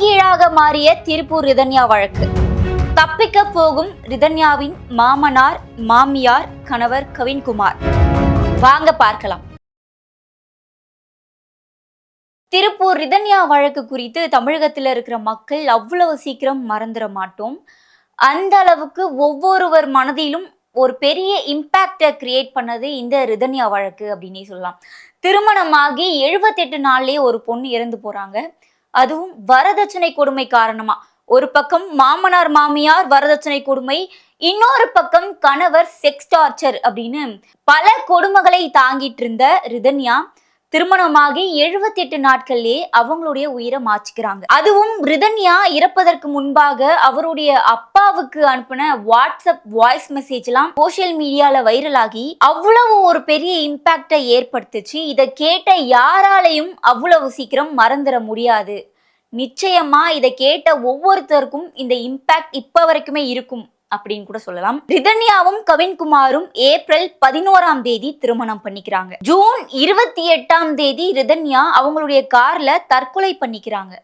தலைகீழாக மாறிய திருப்பூர் ரிதன்யா வழக்கு. தப்பிக்க போகும் ரிதன்யாவின் மாமனார் மாமியார் கணவர் கவின்குமார். வாங்க பார்க்கலாம். திருப்பூர் ரிதன்யா வழக்கு குறித்து தமிழகத்தில் இருக்கிற மக்கள் அவ்வளவு சீக்கிரம் மறந்துட மாட்டோம். அந்த அளவுக்கு ஒவ்வொருவர் மனதிலும் ஒரு பெரிய இம்பேக்டை கிரியேட் பண்ணது இந்த ரிதன்யா வழக்கு அப்படின்னே சொல்லலாம். திருமணமாகி எழுபத்தெட்டு நாள்லயே ஒரு பொண்ணு இறந்து போறாங்க. அதுவும் வரதட்சணை கொடுமை காரணமா. ஒரு பக்கம் மாமனார் மாமியார் வரதட்சணை கொடுமை இன்னொரு பக்கம் கணவர் செக்ஸ் டார்ச்சர் அப்படின்னு பல கொடுமைகளை தாங்கிட்டு இருந்த ரிதன்யா. திருமணமாகி எழுபத்தி எட்டு நாட்கள்லயே அவங்களுடைய உயிரை மாச்சிக்கிறாங்க அதுவும் ரிதன்யா இறப்பதற்கு முன்பாக அவருடைய அப்பாவுக்கு அனுப்பின வாட்ஸ்அப் வாய்ஸ் மெசேஜ் எல்லாம் சோசியல் மீடியால வைரலாகி அவ்வளவு ஒரு பெரிய இம்பாக்டை ஏற்படுத்துச்சு. இதை கேட்ட யாராலையும் அவ்வளவு சீக்கிரம் மறந்துட முடியாது. நிச்சயமா இதை கேட்ட ஒவ்வொருத்தருக்கும் இந்த இம்பாக்ட் இப்ப வரைக்குமே இருக்கும். அப்படின்னு கூட சொல்லலாம். ரிதன்யாவும் கவின்குமாரும் ஏப்ரல் பதினோராம் தேதி திருமணம் பண்ணிக்கிறாங்க. ஜூன் இருபத்தி எட்டாம் தேதி ரிதன்யா அவங்களுடைய கார்ல தற்கொலை பண்ணிக்கிறாங்க.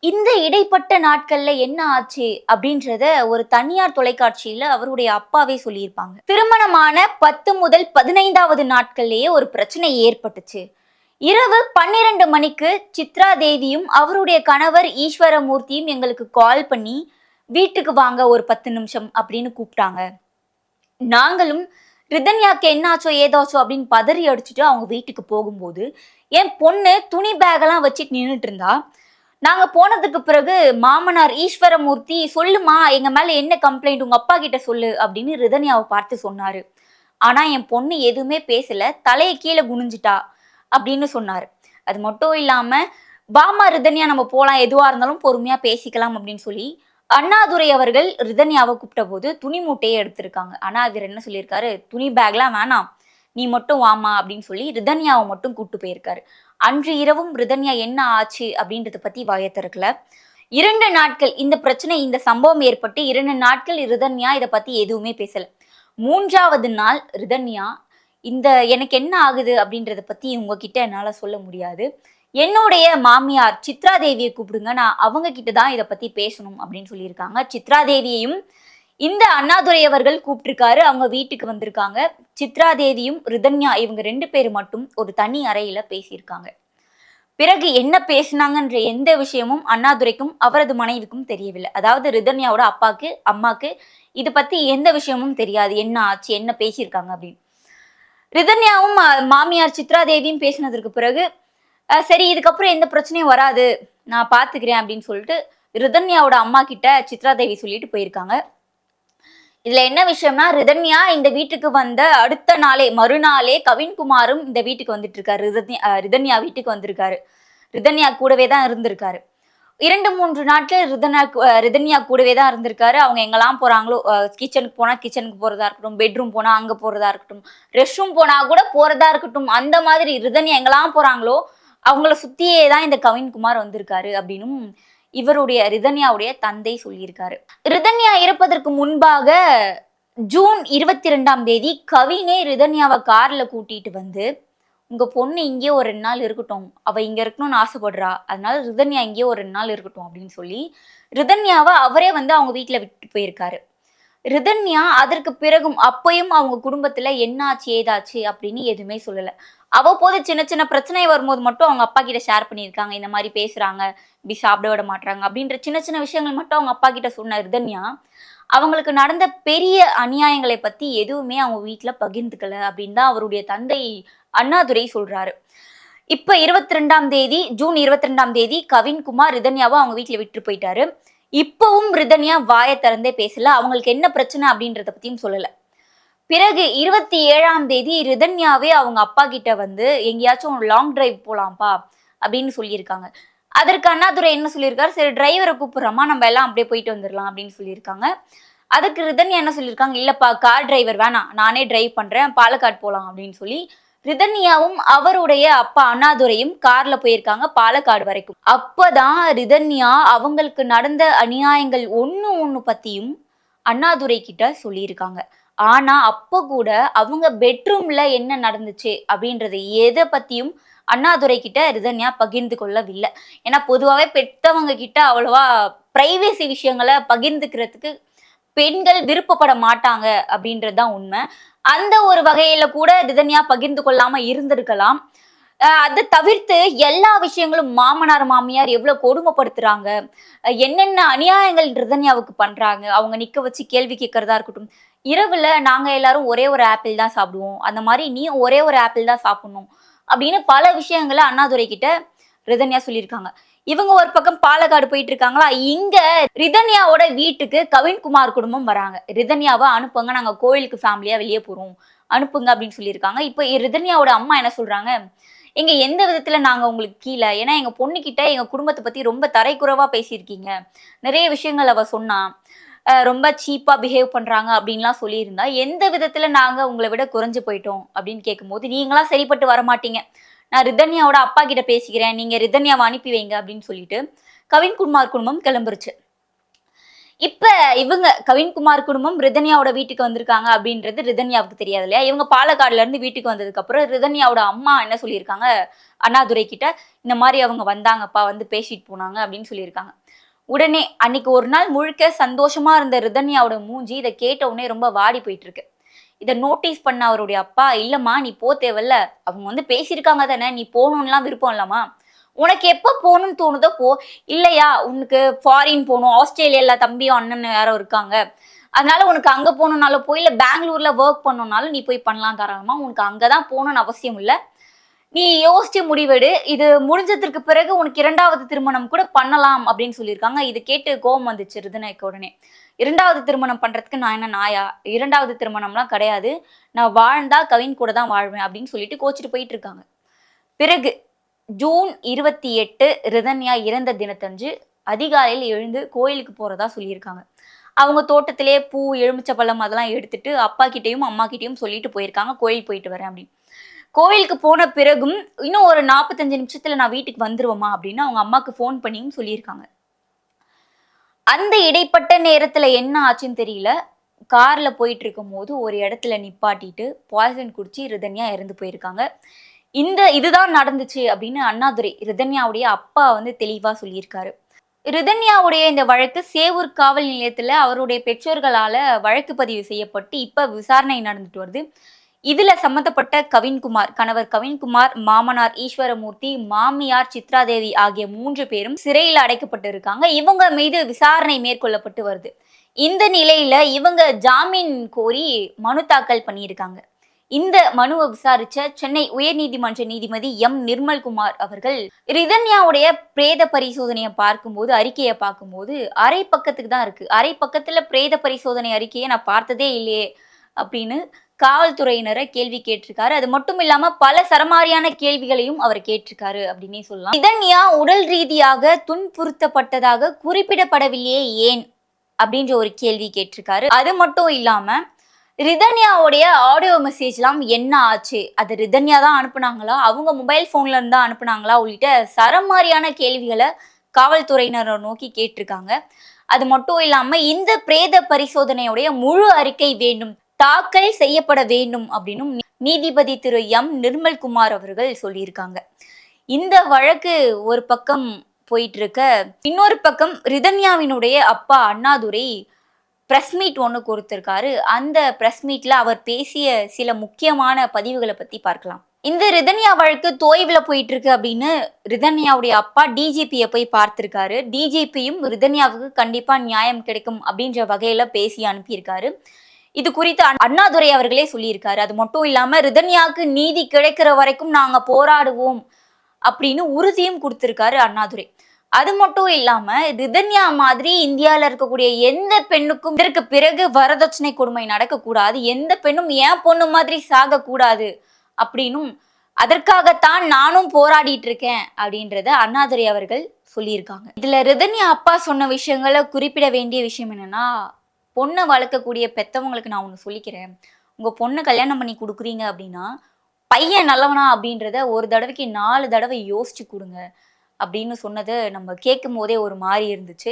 இந்த இடைப்பட்ட நாட்கள்ல என்ன ஆச்சு அப்படின்றத ஒரு தனியார் தொலைக்காட்சியில அவருடைய அப்பாவே சொல்லியிருப்பாங்க. திருமணமான பத்து முதல் பதினைந்தாவது நாட்கள்லயே ஒரு பிரச்சனை ஏற்பட்டுச்சு. இரவு பன்னிரண்டு மணிக்கு சித்ரா தேவியும் அவருடைய கணவர் ஈஸ்வரமூர்த்தியும் எங்களுக்கு கால் பண்ணி வீட்டுக்கு வாங்க ஒரு பத்து நிமிஷம் அப்படின்னு கூப்பிட்டாங்க. நாங்களும் ரிதன்யாக்கு என்னாச்சோ ஏதாச்சோ அப்படின்னு பதறி அடிச்சுட்டு அவங்க வீட்டுக்கு போகும்போது என் பொண்ணு துணி பேக்கெல்லாம் வச்சுட்டு நின்றுட்டு இருந்தா. நாங்கள் போனதுக்கு பிறகு மாமனார் ஈஸ்வரமூர்த்தி சொல்லுமா எங்கள் மேலே என்ன கம்ப்ளைண்ட் உங்கள் அப்பா கிட்ட சொல்லு அப்படின்னு ரிதன்யாவை பார்த்து சொன்னார். ஆனால் என் பொண்ணு எதுவுமே பேசலை. தலையை கீழே குனிஞ்சிட்டா அப்படின்னு சொன்னார். அது மட்டும் இல்லாமல் பாமா ரிதன்யா நம்ம போகலாம் எதுவாக இருந்தாலும் பொறுமையாக பேசிக்கலாம் அப்படின்னு சொல்லி அண்ணாதுரை அவர்கள் ரிதன்யாவை கூப்பிட்ட போது துணி மூட்டையை எடுத்திருக்காங்க. ஆனால் அவர் என்ன சொல்லியிருக்காரு? துணி பேக்லாம் வேணாம். நீ மட்டும் வாமா அப்படின்னு சொல்லி ரிதன்யாவை மட்டும் கூப்பிட்டு போயிருக்காரு. அன்று இரவும் ரிதன்யா என்ன ஆச்சு அப்படின்றத பற்றி வாய திறக்கல. இரண்டு நாட்கள் இந்த பிரச்சனை இந்த சம்பவம் ஏற்பட்டு இரண்டு நாட்கள் ரிதன்யா இதை பற்றி எதுவுமே பேசலை. மூன்றாவது நாள் ரிதன்யா இந்த எனக்கு என்ன ஆகுது? அப்படின்றத பற்றி உங்ககிட்ட என்னால் சொல்ல முடியாது. என்னுடைய மாமியார் சித்ரா தேவியை கூப்பிடுங்க. நான் அவங்க கிட்ட தான் இதை பத்தி பேசணும் அப்படின்னு சொல்லியிருக்காங்க. சித்ரா தேவியையும் இந்த அண்ணாதுரை அவர்கள் கூப்பிட்டுருக்காரு. அவங்க வீட்டுக்கு வந்திருக்காங்க. சித்ரா தேவியும் ரிதன்யா இவங்க ரெண்டு பேர் மட்டும் ஒரு தனி அறையில பேசியிருக்காங்க. பிறகு என்ன பேசினாங்கன்ற எந்த விஷயமும் அண்ணாதுரைக்கும் அவரது மனைவிக்கும் தெரியவில்லை. அதாவது ரிதன்யாவோட அப்பாக்கு அம்மாக்கு இது பத்தி எந்த விஷயமும் தெரியாது. என்ன ஆச்சு என்ன பேசியிருக்காங்க அப்படின்னு. ரிதன்யாவும் மாமியார் சித்ரா தேவியும் பேசினதற்கு பிறகு சரி இதுக்கப்புறம் எந்த பிரச்சனையும் வராது. நான் பார்த்துக்கிறேன் அப்படின்னு சொல்லிட்டு ரிதன்யாவோட அம்மா கிட்ட சித்ரா தேவி சொல்லிட்டு போயிருக்காங்க. இதுல என்ன விஷயம்னா ரிதன்யா இந்த வீட்டுக்கு வந்த அடுத்த நாளே மறுநாளே கவின்குமாரும் இந்த வீட்டுக்கு வந்துட்டு இருக்காரு ரிதன்யா ரிதன்யா வீட்டுக்கு வந்திருக்காரு. ரிதன்யா கூடவே தான் இருந்திருக்காரு. இரண்டு மூன்று நாட்கள் ரிதன்யா ரிதன்யா கூடவே தான் இருந்திருக்காரு. அவங்க எங்கெல்லாம் போறாங்களோ கிச்சனுக்கு போனா கிச்சனுக்கு போறதா இருக்கட்டும் பெட்ரூம் போனா அங்க போறதா இருக்கட்டும் ரெஸ்ட் ரூம் போனா கூட போறதா இருக்கட்டும் அந்த மாதிரி ரிதன்யா எங்கெல்லாம் போறாங்களோ அவங்கள சுத்தியே தான் இந்த கவின்குமார் வந்திருக்காரு அப்படின்னும் இவருடைய ரிதன்யாவுடைய தந்தை சொல்லியிருக்காரு. ரிதன்யா இறப்பதற்கு முன்பாக ஜூன் இருபத்தி ரெண்டாம் தேதி கவினே ரிதன்யாவை கார்ல கூட்டிட்டு வந்து உங்க பொண்ணு இங்கேயே ஒரு ரெண்டு நாள் இருக்கட்டும். அவ இங்க இருக்கணும்னு ஆசைப்படுறா. அதனால ரிதன்யா இங்கே ஒரு ரெண்டு நாள் இருக்கட்டும். அப்படின்னு சொல்லி ரிதன்யாவை அவரே வந்து அவங்க வீட்டில் விட்டு போயிருக்காரு. ரிதன்யா அதற்கு பிறகும் அப்பயும் அவங்க குடும்பத்துல என்னாச்சு ஏதாச்சு அப்படின்னு எதுவுமே சொல்லல. அவ்வப்போது சின்ன சின்ன பிரச்சனை வரும்போது மட்டும் அவங்க அப்பா கிட்ட ஷேர் பண்ணியிருக்காங்க. இந்த மாதிரி பேசுறாங்க இப்படி சாப்பிட விட மாட்டாங்க அப்படின்ற சின்ன சின்ன விஷயங்கள் மட்டும் அவங்க அப்பா கிட்ட சொன்ன ரிதன்யா அவங்களுக்கு நடந்த பெரிய அநியாயங்களை பத்தி எதுவுமே அவங்க வீட்டுல பகிர்ந்துக்கல அப்படின்னு தான் அவருடைய தந்தை அண்ணாதுரை சொல்றாரு. இப்ப இருபத்தி ரெண்டாம் தேதி ஜூன் இருபத்தி ரெண்டாம் தேதி கவின்குமார் ரிதன்யாவை அவங்க வீட்டுல விட்டு போயிட்டாரு. இப்பவும் ரிதன்யா வாயை திறந்தே பேசல. அவங்களுக்கு என்ன பிரச்சனை அப்படின்றத பத்தியும் சொல்லல. பிறகு இருபத்தி ஏழாம் தேதி ரிதன்யாவே அவங்க அப்பா கிட்ட வந்து எங்கேயாச்சும் லாங் டிரைவ் போலாம்ப்பா அப்படின்னு சொல்லியிருக்காங்க. அதற்கு அண்ணாதுரை என்ன சொல்லியிருக்காரு? சரி டிரைவரை கூப்பிடுறோமா நம்ம எல்லாம் அப்படியே போயிட்டு வந்துடலாம் அப்படின்னு சொல்லியிருக்காங்க. அதுக்கு ரிதன்யா என்ன சொல்லியிருக்காங்க? இல்லப்பா கார் டிரைவர் வேணாம். நானே டிரைவ் பண்றேன். பாலக்காடு போலாம் அப்படின்னு சொல்லி ரிதன்யாவும் அவருடைய அப்பா அண்ணாதுரையும் கார்ல போயிருக்காங்க பாலக்காடு வரைக்கும். அப்பதான் ரிதன்யா அவங்களுக்கு நடந்த அநியாயங்கள் ஒன்று ஒன்று பத்தியும் அண்ணாதுரை கிட்ட சொல்லியிருக்காங்க. ஆனா அப்ப கூட அவங்க பெட்ரூம்ல என்ன நடந்துச்சு அப்படின்றது எதை பத்தியும் அண்ணாதுரை கிட்ட ரிதன்யா பகிர்ந்து கொள்ளவில்லை. ஏன்னா பொதுவாகவே பெற்றவங்க கிட்ட அவ்வளவா பிரைவேசி விஷயங்களை பகிர்ந்துக்கிறதுக்கு பெண்கள் விருப்பப்பட மாட்டாங்க அப்படின்றது தான் உண்மை. அந்த ஒரு வகையில கூட ரிதன்யா பகிர்ந்து கொள்ளாம இருந்திருக்கலாம். அதை தவிர்த்து எல்லா விஷயங்களும் மாமனார் மாமியார் எவ்வளவு கொடுமைப்படுத்துறாங்க? என்னென்ன அநியாயங்கள் ரிதன்யாவுக்கு பண்றாங்க? அவங்க நிக்க வச்சு கேள்வி கேட்கறதா இருக்கட்டும். இரவுல நாங்க எல்லாரும் ஒரே ஒரு ஆப்பிள் தான் சாப்பிடுவோம். அந்த மாதிரி நீ ஒரே ஒரு ஆப்பிள் தான் சாப்பிடணும் அப்படின்னு பல விஷயங்களை அண்ணாதுரை கிட்ட ரிதன்யா சொல்லியிருக்காங்க. இவங்க ஒரு பக்கம் பாலக்காடு போயிட்டு இருக்காங்களா இங்க ரிதன்யாவோட வீட்டுக்கு கவின்குமார் குடும்பம் வராங்க. ரிதன்யாவை அனுப்புங்க நாங்க கோயிலுக்கு ஃபேமிலியா வெளியே போறோம். அனுப்புங்க அப்படின்னு சொல்லியிருக்காங்க. இப்போ ரிதன்யாவோட அம்மா என்ன சொல்றாங்க? எங்க எந்த விதத்துல நாங்க உங்களுக்கு கீழே? ஏன்னா எங்க பொண்ணுகிட்ட எங்க குடும்பத்தை பத்தி ரொம்ப தரைக்குறைவா பேசியிருக்கீங்க. நிறைய விஷயங்கள் அவ சொன்னா. அஹ் ரொம்ப சீப்பா பிஹேவ் பண்றாங்க அப்படின்லாம் சொல்லியிருந்தா எந்த விதத்துல நாங்க உங்களை விட குறைஞ்சு போயிட்டோம் அப்படின்னு கேட்கும்போது நீங்களா சரிப்பட்டு வர மாட்டீங்க நான் ரிதன்யாவோட அப்பா கிட்ட பேசிக்கிறேன். நீங்க ரிதன்யாவை அனுப்பி வைங்க அப்படின்னு சொல்லிட்டு கவின்குமார் குடும்பம் கிளம்புருச்சு. இப்ப இவங்க கவின்குமார் குடும்பம் ரிதன்யாவோட வீட்டுக்கு வந்திருக்காங்க அப்படின்றது ரிதன்யாவுக்கு தெரியாது இல்லையா? இவங்க பாலக்காடுல இருந்து வீட்டுக்கு வந்ததுக்கு அப்புறம் ரிதன்யாவோட அம்மா என்ன சொல்லியிருக்காங்க? அண்ணாதுரை கிட்ட இந்த மாதிரி அவங்க வந்தாங்கப்பா வந்து பேசிட்டு போனாங்க அப்படின்னு சொல்லியிருக்காங்க. உடனே அன்னைக்கு ஒரு நாள் முழுக்க சந்தோஷமா இருந்த ரிதன்யாவோட மூஞ்சி இதை கேட்ட உடனே ரொம்ப வாடி போயிட்டு இருக்கு. இதை நோட்டீஸ் பண்ண அவருடைய அப்பா இல்லம்மா நீ போ தேவையில்ல அவங்க வந்து பேசியிருக்காங்க தானே நீ போகணும்லாம் விருப்பம் இல்லாமா உனக்கு எப்போ போகணும்னு தோணுதோ போ. இல்லையா உனக்கு ஃபாரின் போகணும். ஆஸ்திரேலியாவில் தம்பியும் அண்ணன் யாரோ இருக்காங்க. அதனால உனக்கு அங்கே போகணுன்னாலும் போய் இல்லை பெங்களூரில் ஒர்க் பண்ணணுன்னாலும் நீ போய் பண்ணலாம் தாராளமா. உனக்கு அங்கே தான் போகணும்னு அவசியம் இல்லை. நீ யோசிச்சு முடிவெடு. இது முடிஞ்சதற்கு பிறகு உனக்கு இரண்டாவது திருமணம் கூட பண்ணலாம் அப்படின்னு சொல்லியிருக்காங்க. இது கேட்டு கோபம் வந்துச்சு ரிதனைக்கு உடனே. இரண்டாவது திருமணம் பண்றதுக்கு நான் என்ன நாயா? இரண்டாவது திருமணம்லாம் கிடையாது. நான் வாழ்ந்தா கவின் கூட தான் வாழ்வேன் அப்படின்னு சொல்லிட்டு கோச்சிட்டு போயிட்டு இருக்காங்க. பிறகு ஜூன் இருபத்தி எட்டு ரிதன்யா இறந்த தினத்தன்று அதிகாலையில் எழுந்து கோயிலுக்கு போறதா சொல்லியிருக்காங்க. அவங்க தோட்டத்திலே பூ எலுமிச்சப்பழம் அதெல்லாம் எடுத்துட்டு அப்பா கிட்டேயும் அம்மா கிட்டேயும் சொல்லிட்டு போயிருக்காங்க. கோயில் போயிட்டு வரேன் அப்படின்னு. கோயிலுக்கு போன பிறகும் இன்னும் ஒரு நாற்பத்தஞ்சு நிமிஷத்துல நான் வீட்டுக்கு வந்துருவோமா அப்படின்னு அவங்க அம்மாக்கு ஃபோன் பண்ணியும் சொல்லியிருக்காங்க. அந்த இடைப்பட்ட நேரத்துல என்ன ஆச்சுன்னு தெரியல. கார்ல போயிட்டு இருக்கும் போது ஒரு இடத்துல நிப்பாட்டிட்டு பாய்சன் குடிச்சு ரிதன்யா இறந்து போயிருக்காங்க. இந்த இதுதான் நடந்துச்சு அப்படின்னு அண்ணாதுரை ரிதன்யாவுடைய அப்பா வந்து தெளிவா சொல்லியிருக்காரு. ரிதன்யாவுடைய இந்த வழக்கு சேவூர் காவல் நிலையத்துல அவருடைய பெற்றோர்களால வழக்கு பதிவு செய்யப்பட்டு இப்ப விசாரணை நடந்துட்டு வருது. இதுல சம்பந்தப்பட்ட கவின்குமார் கணவர் கவின்குமார் மாமனார் ஈஸ்வரமூர்த்தி மாமியார் சித்ராதேவி ஆகிய மூன்று பேரும் சிறையில் அடைக்கப்பட்டு இருக்காங்க இவங்க மீது விசாரணை மேற்கொள்ளப்பட்டு வருது. இந்த நிலையில இவங்க ஜாமீன் கோரி மனு தாக்கல் பண்ணியிருக்காங்க. இந்த மனுவை விசாரிச்ச சென்னை உயர்நீதிமன்ற நீதிபதி எம். நிர்மல்குமார் அவர்கள் ரிதன்யாவுடைய பிரேத பரிசோதனையை பார்க்கும்போது அறிக்கையை பார்க்கும்போது அரை பக்கத்துக்கு தான் இருக்கு. அரை பக்கத்துல பிரேத பரிசோதனை அறிக்கையை நான் பார்த்ததே இல்லையே அப்படின்னு காவல்துறையினரை கேள்வி கேட்டிருக்காரு. அது மட்டும் இல்லாம பல சரமாரியான கேள்விகளையும் அவர் கேட்டிருக்காரு அப்படின்னே சொல்லலாம். ரிதன்யா உடல் ரீதியாக துன்புறுத்தப்பட்டதாக குறிப்பிடப்படவில்லையே ஏன்? அப்படின்ற ஒரு கேள்வி கேட்டிருக்காரு. அது மட்டும் இல்லாம ரிதன்யாவுடைய ஆடியோ மெசேஜ்லாம் என்ன ஆச்சு? அது ரிதன்யா தான் அனுப்புனாங்களா? அவங்க மொபைல் ஃபோன்ல இருந்தா அனுப்புனாங்களா? உள்ளிட்ட சரமாரியான கேள்விகளை காவல்துறையினரை நோக்கி கேட்டிருக்காங்க. அது மட்டும் இல்லாம இந்த பிரேத பரிசோதனையுடைய முழு அறிக்கை வேண்டும். தாக்கல் செய்யப்பட வேண்டும் அப்படின்னும் நீதிபதி திரு எம். நிர்மல்குமார் அவர்கள் சொல்லியிருக்காங்க. இந்த வழக்கு ஒரு பக்கம் போயிட்டு இருக்க இன்னொரு பக்கம் ரிதன்யாவினுடைய அப்பா அண்ணாதுரை ப்ரெஸ் மீட் ஒன்று கொடுத்துருக்காரு. அந்த ப்ரெஸ் மீட்ல அவர் பேசிய சில முக்கியமான பதிவுகளை பத்தி பார்க்கலாம். இந்த ரிதன்யா வழக்கு தோய்வுல போயிட்டு இருக்கு அப்படின்னு ரிதன்யாவுடைய அப்பா டிஜிபியை போய் பார்த்திருக்காரு. டிஜிபியும் ரிதன்யாவுக்கு கண்டிப்பா நியாயம் கிடைக்கும் அப்படின்ற வகையில பேசி அனுப்பியிருக்காரு. இது குறித்து அண்ணாதுரை அவர்களே சொல்லியிருக்காரு. அது மட்டும் இல்லாம ரிதன்யாவுக்கு நீதி கிடைக்கிற வரைக்கும் நாங்க போராடுவோம் அப்படின்னு உறுதியும் கொடுத்திருக்காரு அண்ணாதுரை. அது மட்டும் இல்லாம ரிதன்யா மாதிரி இந்தியால இருக்கக்கூடிய எந்த பெண்ணுக்கும் இதற்கு பிறகு வரதட்சணை கொடுமை நடக்கக்கூடாது. எந்த பெண்ணும் ஏன் பொண்ணு மாதிரி சாகக்கூடாது அப்படின்னும் அதற்காகத்தான் நானும் போராடிட்டு இருக்கேன் அப்படின்றத அண்ணாதுரை அவர்கள் சொல்லியிருக்காங்க. இதுல ரிதன்யா அப்பா சொன்ன விஷயங்களை குறிப்பிட வேண்டிய விஷயம் என்னன்னா பொண்ணை வளர்க்கக்கூடிய பெத்தவங்களுக்கு நான் ஒன்று சொல்லிக்கிறேன். உங்கள் பொண்ணை கல்யாணம் பண்ணி கொடுக்குறீங்க அப்படின்னா பையன் நல்லவனா அப்படின்றத ஒரு தடவைக்கு நாலு தடவை யோசிச்சு கொடுங்க. அப்படின்னு சொன்னது நம்ம கேட்கும் போதே ஒரு மாதிரி இருந்துச்சு.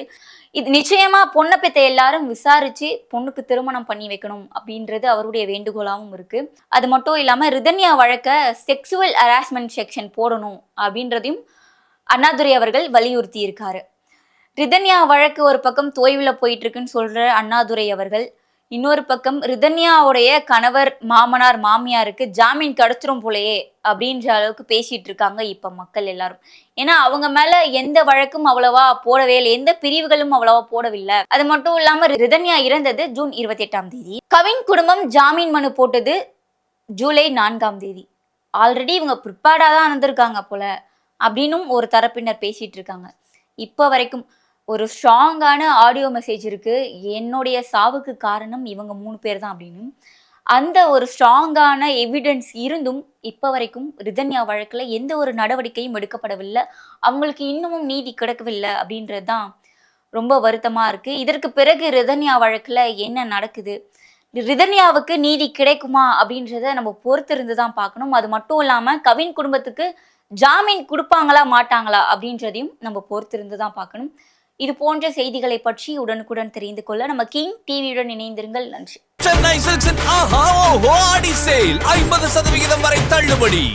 இது நிச்சயமா பொண்ணை பெத்த எல்லாரும் விசாரிச்சு பொண்ணுக்கு திருமணம் பண்ணி வைக்கணும் அப்படின்றது அவருடைய வேண்டுகோளாகவும் இருக்கு. அது மட்டும் இல்லாம ரிதன்யா வழக்க செக்ஸுவல் ஹராஸ்மெண்ட் செக்ஷன் போடணும் அப்படின்றதையும் அண்ணாதுரை அவர்கள் வலியுறுத்தி இருக்காரு. ரிதன்யா வழக்கு ஒரு பக்கம் தோய்வில் போயிட்டு இருக்குன்னு சொல்ற அண்ணாதுரை அவர்கள் இன்னொரு பக்கம் ரிதன்யாவுடைய கணவர் மாமனார் மாமியாருக்கு ஜாமீன் கிடைச்சிரும் போலயே அப்படின்ற அளவுக்கு பேசிட்டு இருக்காங்க இப்ப மக்கள் எல்லாரும். ஏன்னா அவங்க மேல எந்த வழக்கும் அவ்வளவா போடவே இல்லை எந்த பிரிவுகளும் அவ்வளவா போடவில்லை. அது மட்டும் இல்லாம ரிதன்யா இறந்தது ஜூன் இருபத்தி எட்டாம் தேதி. கவின் குடும்பம் ஜாமீன் மனு போட்டது ஜூலை நான்காம் தேதி. ஆல்ரெடி இவங்க ப்ரிப்பேர்டாக தான் இருந்திருக்காங்க போல அப்படின்னும் ஒரு தரப்பினர் பேசிட்டு இருக்காங்க இப்போ வரைக்கும் ஒரு ஸ்ட்ராங்கான ஆடியோ மெசேஜ் இருக்கு. என்னுடைய சாவுக்கு காரணம் இவங்க மூணு பேர் தான் அப்படின்னு. அந்த ஒரு ஸ்ட்ராங்கான எவிடன்ஸ் இருந்தும் இப்போ வரைக்கும் ரிதன்யா வழக்கில் எந்த ஒரு நடவடிக்கையும் எடுக்கப்படவில்லை. அவங்களுக்கு இன்னமும் நீதி கிடைக்கவில்லை அப்படின்றது தான் ரொம்ப வருத்தமாக இருக்கு. இதற்கு பிறகு ரிதன்யா வழக்கில் என்ன நடக்குது? ரிதன்யாவுக்கு நீதி கிடைக்குமா அப்படின்றத நம்ம பொறுத்திருந்து தான் பார்க்கணும். அது மட்டும் இல்லாமல் கவின் குடும்பத்துக்கு ஜாமீன் கொடுப்பாங்களா மாட்டாங்களா அப்படின்றதையும் நம்ம பொறுத்திருந்து தான் பார்க்கணும். இது போன்ற செய்திகளை பற்றி உடனுக்குடன் தெரிந்து கொள்ள நம்ம கிங் டிவியுடன் இணைந்திருங்கள். நன்றி. சென்னை சில்க்ஸின் ஆஹா ஓஹோ ஆடி சேல். ஐம்பது சதவிகிதம் வரை தள்ளுபடி.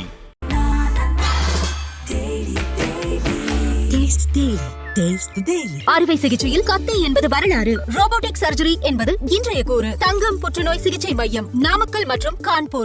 அறுவை சிகிச்சையில் கத்தை என்பது வரலாறு. ரோபோட்டிக் சர்ஜரி என்பது இன்றைய கூறு. தங்கம் புற்றுநோய் சிகிச்சை மையம் நாமக்கல் மற்றும் கான்பூர்.